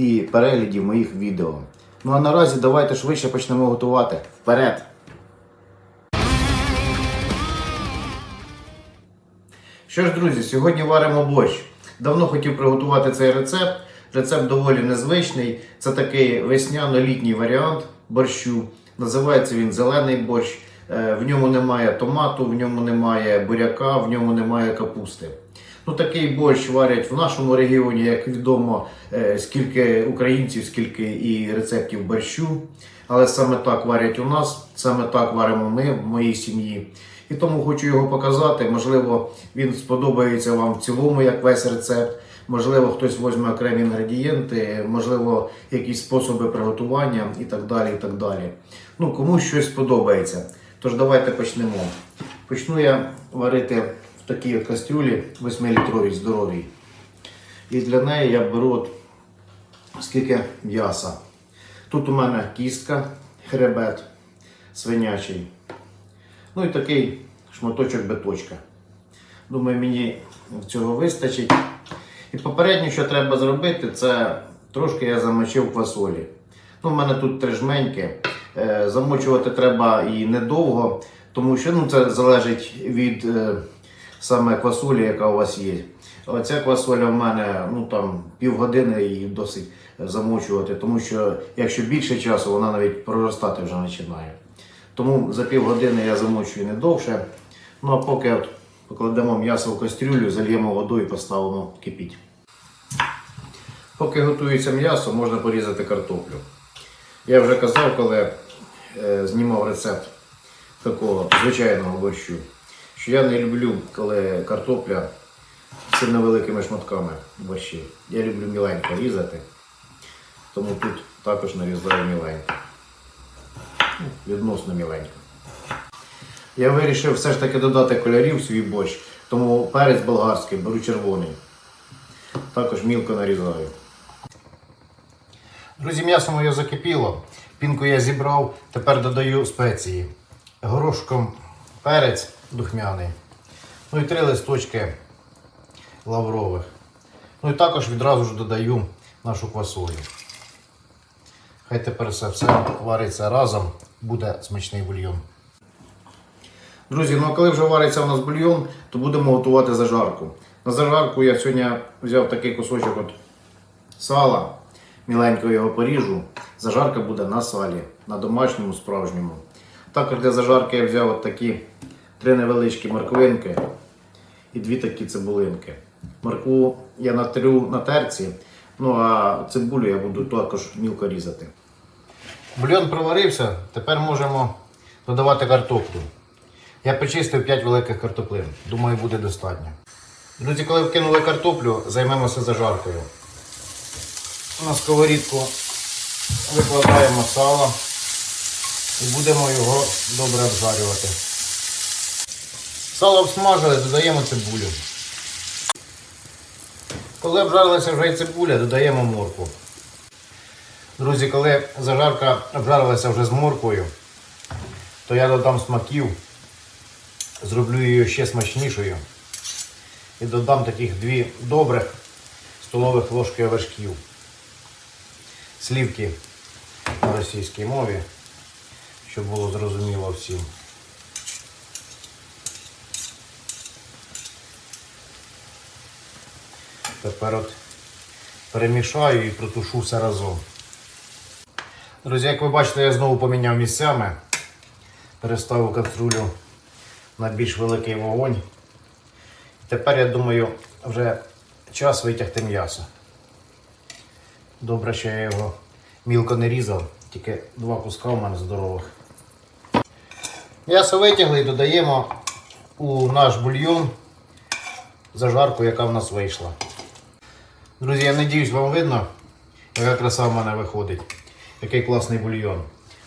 і переглядів моїх відео. Ну а наразі давайте швидше почнемо готувати. Вперед! Що ж, друзі, сьогодні варимо борщ. Давно хотів приготувати цей рецепт. Рецепт доволі незвичний. Це такий весняно-літній варіант борщу. Називається він зелений борщ. Е, В ньому немає томату, в ньому немає буряка, в ньому немає капусти. Ну, такий борщ варять в нашому регіоні, як відомо, е, скільки українців, скільки і рецептів борщу. Але саме так варять у нас, саме так варимо ми в моїй сім'ї. І тому хочу його показати. Можливо, він сподобається вам в цілому, як весь рецепт. Можливо, хтось візьме окремі інгредієнти, можливо, якісь способи приготування і так далі. і так далі. Ну, комусь щось сподобається. Тож давайте почнемо. Почну я варити такій кастрюлі 8-літровій здоровій. І для неї я беру от скільки м'яса. Тут у мене кістка, хребет свинячий. Ну і такий шматочок биточка. Думаю, мені цього вистачить. І попередньо, що треба зробити, це трошки я замочив квасолі. Ну, У мене тут три жменьки. Е, Замочувати треба і недовго, тому що ну, це залежить від е, саме квасолі, яка у вас є. Оця квасоля в мене ну, там, півгодини її досить замочувати, тому що якщо більше часу, вона навіть проростати вже починає. Тому за півгодини я замочую не довше. Ну а поки от покладемо м'ясо в кастрюлю, зальємо водою і поставимо кипіть. Поки готується м'ясо, можна порізати картоплю. Я вже казав, коли е, знімав рецепт такого звичайного борщу, що я не люблю, коли картопля сильно великими шматками в. Я люблю міленько різати, тому тут також нарізаю міленько. Ну, Відносно міленько. Я вирішив все ж таки додати кольорів в свій борщ, тому перець болгарський беру червоний. Також мілко нарізаю. Друзі, м'ясо моє закипіло. Пінку я зібрав, тепер додаю спеції. Горошком перець духмяний. Ну і три листочки лаврових. Ну і також відразу ж додаю нашу квасолю. Хай тепер це все вариться разом, буде смачний бульйон. Друзі, ну а коли вже вариться у нас бульйон, то будемо готувати зажарку. На зажарку я сьогодні взяв такий кусочок от сала, міленько його поріжу. Зажарка буде на салі, на домашньому справжньому. Також для зажарки я взяв от такі три невеличкі морквинки і дві такі цибулинки. Моркву я натрю на терці, ну а цибулю я буду також мілко різати. Бульйон проварився, тепер можемо додавати картоплю. Я почистив 5 великих картоплин. Думаю, буде достатньо. Друзі, коли вкинули картоплю, займемося зажаркою. На сковорідку викладаємо сало і будемо його добре обжарювати. Сало обсмажили, додаємо цибулю. Коли обжарилася вже і цибуля, додаємо моркву. Друзі, коли зажарка обжарилася вже з морквою, то я додам смаків, зроблю її ще смачнішою. І додам таких дві добрих столових ложки вершків. Слівки на російській мові, щоб було зрозуміло всім. Тепер от перемішаю і протушу все разом. Друзі, як ви бачите, я знову поміняв місцями. Переставив каструлю на більш великий вогонь. Тепер, я думаю, вже час витягти м'ясо. Добре, що я його мілко не різав, тільки два куска у мене здорових. М'ясо витягли і додаємо у наш бульйон зажарку, яка в нас вийшла. Друзі, я надіюсь, вам видно, яка краса в мене виходить. Який класний бульйон.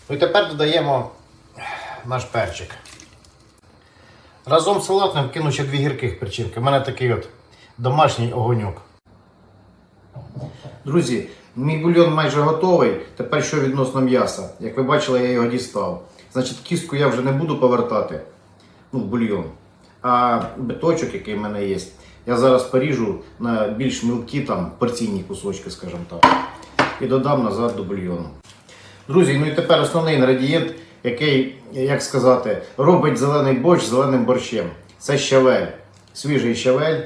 Ну і тепер додаємо наш перчик. Разом з салатним кину ще дві гірких перчинки. У мене такий от домашній огоньок. Друзі, мій бульйон майже готовий. Тепер що відносно м'яса. Як ви бачили, я його дістав. Значить, кістку я вже не буду повертати ну, в бульйон. А биточок, який в мене є, я зараз поріжу на більш мілкі там порційні кусочки, скажімо так. І додам назад до бульйону. Друзі, ну і тепер основний інгредієнт, який, як сказати, робить зелений борщ зеленим борщем. Це щавель. Свіжий щавель.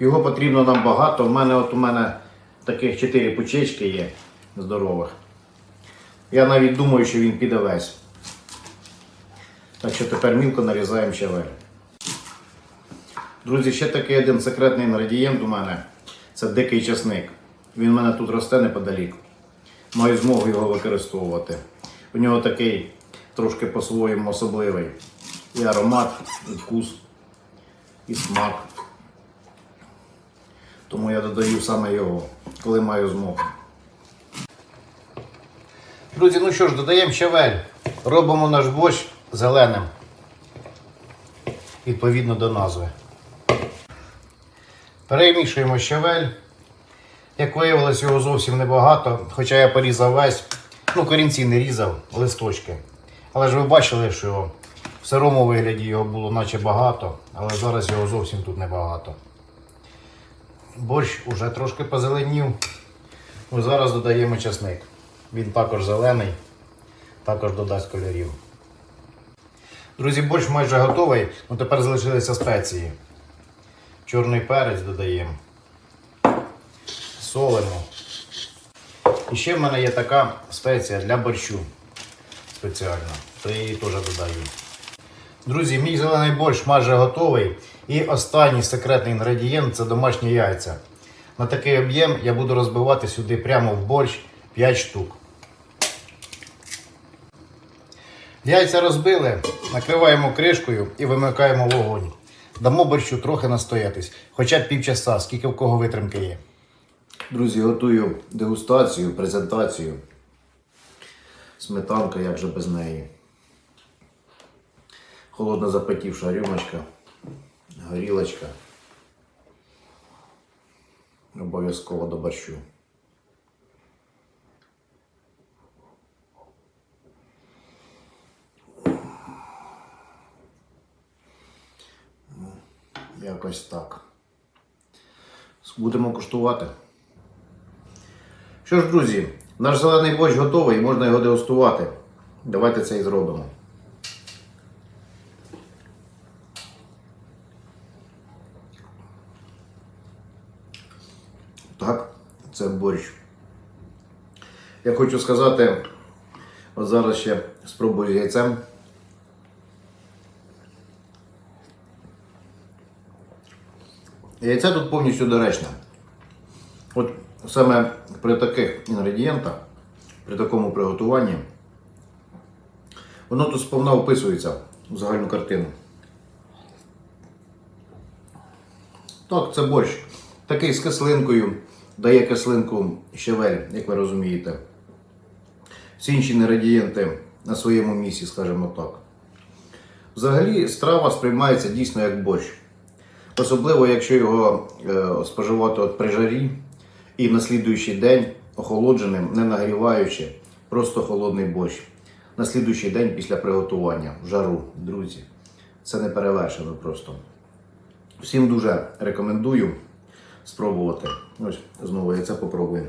Його потрібно нам багато. У мене от у мене таких 4 пучечки є здорових. Я навіть думаю, що він піде весь. Так що тепер мілко нарізаємо щавель. Друзі, ще такий один секретний інгредієнт у мене це дикий часник. Він у мене тут росте неподалік. Маю змогу його використовувати. У нього такий трошки по-своєму особливий. І аромат, і вкус, і смак. Тому я додаю саме його, коли маю змогу. Друзі, ну що ж, додаємо щавель. Робимо наш борщ зеленим. Відповідно до назви. Перемішуємо щавель. Як виявилось, його зовсім небагато, хоча я порізав весь, ну корінці не різав, листочки. Але ж ви бачили, що в сирому вигляді його було наче багато, але зараз його зовсім тут небагато. Борщ уже трошки позеленів. Ну, зараз додаємо часник. Він також зелений, також додасть кольорів. Друзі, борщ майже готовий, ну тепер залишилися спеції. Чорний перець додаємо солимо. І ще в мене є така спеція для борщу спеціально, то я її теж додаю. Друзі, мій зелений борщ майже готовий. І останній секретний інгредієнт це домашні яйця. На такий об'єм я буду розбивати сюди прямо в борщ 5 штук. Яйця розбили, накриваємо кришкою і вимикаємо вогонь. Дамо борщу трохи настоятись, хоча б півчаса, скільки в кого витримки є. Друзі, готую дегустацію, презентацію. Сметанка, як же без неї. Холодно запотівша рюмочка, горілочка. Обов'язково до борщу. Якось так. Будемо куштувати. Що ж, друзі, наш зелений борщ готовий, можна його дегустувати. Давайте це і зробимо. Так, це борщ. Я хочу сказати, от зараз ще спробую з яйцем. Яйце тут повністю доречне. От саме при таких інгредієнтах, при такому приготуванні, воно тут сповна вписується в загальну картину. Так, це борщ. Такий з кислинкою, дає кислинку щавель, як ви розумієте. Всі інші інгредієнти на своєму місці, скажімо так. Взагалі страва сприймається дійсно як борщ. Особливо, якщо його е, споживати от при жарі і на слідуючий день охолодженим, не нагріваючи, просто холодний борщ. На слідуючий день після приготування в жару, друзі. Це не перевершено просто. Всім дуже рекомендую спробувати. Ось знову я це попробую.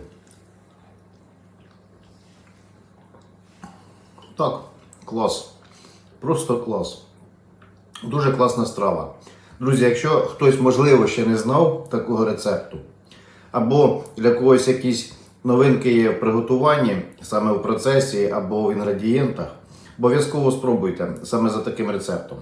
Так, клас. Просто клас. Дуже класна страва. Друзі, якщо хтось, можливо, ще не знав такого рецепту, або для когось якісь новинки є в приготуванні, саме в процесі або в інгредієнтах, обов'язково спробуйте саме за таким рецептом.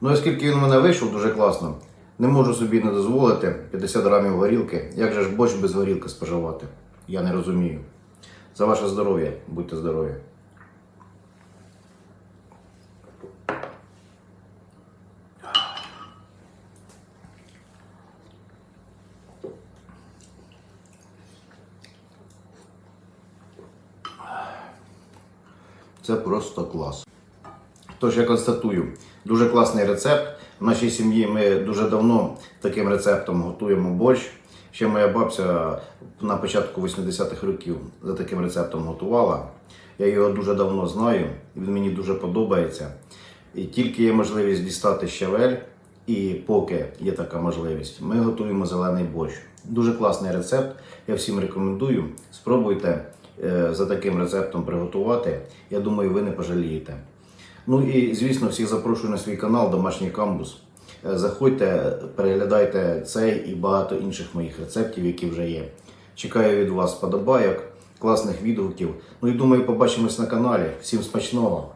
Ну, оскільки він у мене вийшов дуже класно, не можу собі не дозволити 50 грамів горілки. Як же ж борщ без горілки споживати? Я не розумію. За ваше здоров'я, будьте здорові! Це просто клас. Тож я констатую, дуже класний рецепт. В нашій сім'ї ми дуже давно таким рецептом готуємо борщ. Ще моя бабця на початку 80-х років за таким рецептом готувала. Я його дуже давно знаю, він мені дуже подобається. І тільки є можливість дістати щавель, і поки є така можливість, ми готуємо зелений борщ. Дуже класний рецепт. Я всім рекомендую. Спробуйте за таким рецептом приготувати. Я думаю, ви не пожалієте. Ну і звісно, всіх запрошую на свій канал Домашній камбус. Е, Заходьте, переглядайте цей і багато інших моїх рецептів, які вже є. Чекаю від вас подобайок, класних відгуків. Ну і думаю, побачимось на каналі. Всім смачного!